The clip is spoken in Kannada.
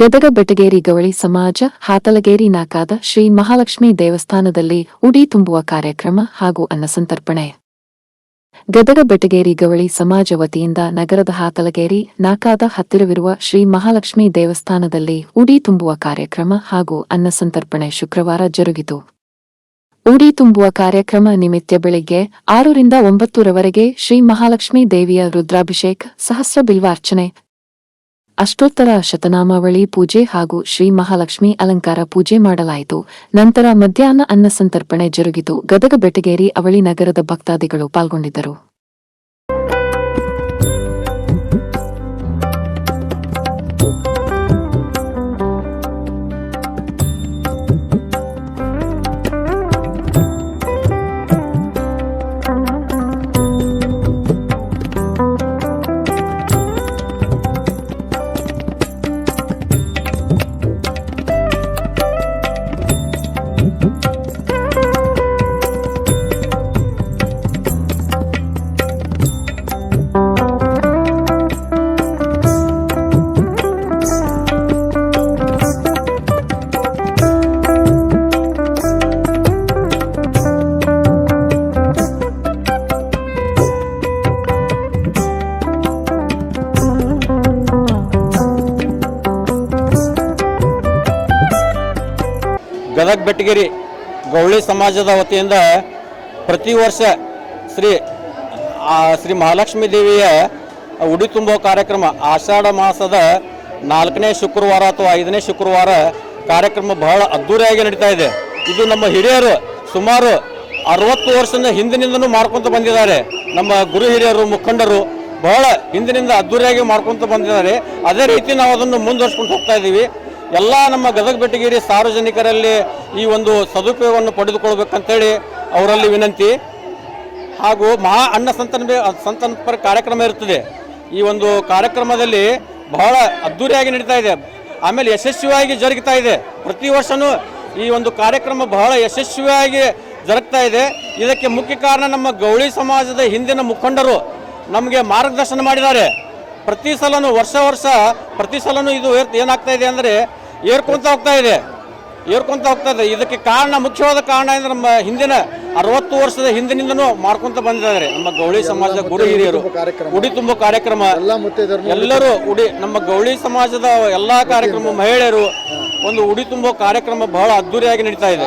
ಗದಗ ಬೆಟಗೇರಿ ಗವಳಿ ಸಮಾಜ, ಹಾತಲಗೇರಿ ನಾಕಾದ ಶ್ರೀ ಮಹಾಲಕ್ಷ್ಮಿ ದೇವಸ್ಥಾನದಲ್ಲಿ ಉಡಿ ತುಂಬುವ ಕಾರ್ಯಕ್ರಮ ಹಾಗೂ ಅನ್ನಸಂತರ್ಪಣೆ. ಗದಗ ಬೆಟಗೇರಿ ಗವಳಿ ಸಮಾಜ ವತಿಯಿಂದ ನಗರದ ಹಾತಲಗೇರಿ, ನಾಕಾದ ಹತ್ತಿರವಿರುವ ಶ್ರೀ ಮಹಾಲಕ್ಷ್ಮಿ ದೇವಸ್ಥಾನದಲ್ಲಿ ಉಡಿ ತುಂಬುವ ಕಾರ್ಯಕ್ರಮ ಹಾಗೂ ಅನ್ನಸಂತರ್ಪಣೆ ಶುಕ್ರವಾರ ಜರುಗಿತು. ಉಡಿ ತುಂಬುವ ಕಾರ್ಯಕ್ರಮ ನಿಮಿತ್ತ ಬೆಳಿಗ್ಗೆ ಆರರಿಂದ ಒಂಬತ್ತರವರೆಗೆ ಶ್ರೀ ಮಹಾಲಕ್ಷ್ಮಿ ದೇವಿಯ ರುದ್ರಾಭಿಷೇಕ್, ಸಹಸ್ರ ಬಿಲ್ವಾರ್ಚನೆ ಅಷ್ಟೋತ್ತರ ಶತನಾಮಾವಳಿ ಪೂಜೆ ಹಾಗೂ ಶ್ರೀ ಮಹಾಲಕ್ಷ್ಮಿ ಅಲಂಕಾರ ಪೂಜೆ ಮಾಡಲಾಯಿತು. ನಂತರ ಮಧ್ಯಾಹ್ನ ಅನ್ನ ಸಂತರ್ಪಣೆ ಜರುಗಿತು. ಗದಗ ಬೆಟಗೇರಿ ಅವಳಿ ನಗರದ ಭಕ್ತಾದಿಗಳು ಪಾಲ್ಗೊಂಡಿದ್ದರು. ಗದಗ ಬೆಟ್ಟಗಿರಿ ಗೌಳಿ ಸಮಾಜದ ವತಿಯಿಂದ ಪ್ರತಿ ವರ್ಷ ಶ್ರೀ ಶ್ರೀ ಮಹಾಲಕ್ಷ್ಮೀ ದೇವಿಯ ಉಡಿ ತುಂಬೋ ಕಾರ್ಯಕ್ರಮ ಆಷಾಢ ಮಾಸದ ನಾಲ್ಕನೇ ಶುಕ್ರವಾರ ಅಥವಾ ಐದನೇ ಶುಕ್ರವಾರ ಕಾರ್ಯಕ್ರಮ ಬಹಳ ಅದ್ದೂರಿಯಾಗಿ ನಡೀತಾ ಇದೆ. ಇದು ನಮ್ಮ ಹಿರಿಯರು ಸುಮಾರು ಅರವತ್ತು ವರ್ಷದ ಹಿಂದಿನಿಂದನೂ ಮಾಡ್ಕೊತ ಬಂದಿದ್ದಾರೆ. ನಮ್ಮ ಗುರು ಹಿರಿಯರು, ಮುಖಂಡರು ಬಹಳ ಹಿಂದಿನಿಂದ ಅದ್ದೂರಿಯಾಗಿ ಮಾಡ್ಕೊತ ಬಂದಿದ್ದಾರೆ. ಅದೇ ರೀತಿ ನಾವು ಅದನ್ನು ಮುಂದುವರ್ಸ್ಕೊಂಡು ಹೋಗ್ತಾ ಇದ್ದೀವಿ. ಎಲ್ಲ ನಮ್ಮ ಗದಗ ಬೆಟ್ಟಗಿರಿ ಸಾರ್ವಜನಿಕರಲ್ಲಿ ಈ ಒಂದು ಸದುಪಯೋಗವನ್ನು ಪಡೆದುಕೊಳ್ಬೇಕಂತೇಳಿ ಅವರಲ್ಲಿ ವಿನಂತಿ. ಹಾಗೂ ಮಹಾ ಅನ್ನ ಸಂತನ ಸಂತನಪರ ಕಾರ್ಯಕ್ರಮ ಇರ್ತದೆ ಈ ಒಂದು ಕಾರ್ಯಕ್ರಮದಲ್ಲಿ ಬಹಳ ಅದ್ಧೂರಿಯಾಗಿ ನಡೀತಾ ಇದೆ. ಆಮೇಲೆ ಯಶಸ್ವಿಯಾಗಿ ಜರುಗ್ತಾ ಇದೆ. ಪ್ರತಿ ವರ್ಷವೂ ಈ ಒಂದು ಕಾರ್ಯಕ್ರಮ ಬಹಳ ಯಶಸ್ವಿಯಾಗಿ ಜರುಗ್ತಾ ಇದೆ. ಇದಕ್ಕೆ ಮುಖ್ಯ ಕಾರಣ ನಮ್ಮ ಗೌಳಿ ಸಮಾಜದ ಹಿಂದಿನ ಮುಖಂಡರು ನಮಗೆ ಮಾರ್ಗದರ್ಶನ ಮಾಡಿದ್ದಾರೆ. ಪ್ರತಿ ಸಲನೂ ವರ್ಷ ವರ್ಷ ಪ್ರತಿ ಸಲನೂ ಇದು ಏನಾಗ್ತಾ ಇದೆ ಅಂದರೆ ಏರ್ಕೊಂತ ಹೋಗ್ತಾ ಇದೆ. ಏರ್ಕೊಂತ ಹೋಗ್ತಾ ಇದೆ. ಇದಕ್ಕೆ ಕಾರಣ ಮುಖ್ಯವಾದ ಕಾರಣ ಅಂದ್ರೆ ನಮ್ಮ ಹಿಂದಿನ ಅರವತ್ತು ವರ್ಷದ ಹಿಂದಿನಿಂದನೂ ಮಾಡ್ಕೊಂತ ಬಂದಿದ್ದಾರೆ. ನಮ್ಮ ಗೌಳಿ ಸಮಾಜದ ಗುಡಿ ಹಿರಿಯರು. ಉಡಿ ತುಂಬೋ ಕಾರ್ಯಕ್ರಮ. ಎಲ್ಲರೂ ಉಡಿ ನಮ್ಮ ಗೌಳಿ ಸಮಾಜದ ಎಲ್ಲಾ ಕಾರ್ಯಕ್ರಮ ಮಹಿಳೆಯರು ಒಂದು ಉಡಿ ತುಂಬೋ ಕಾರ್ಯಕ್ರಮ ಬಹಳ ಅದ್ದೂರಿಯಾಗಿ ನಡೀತಾ ಇದೆ.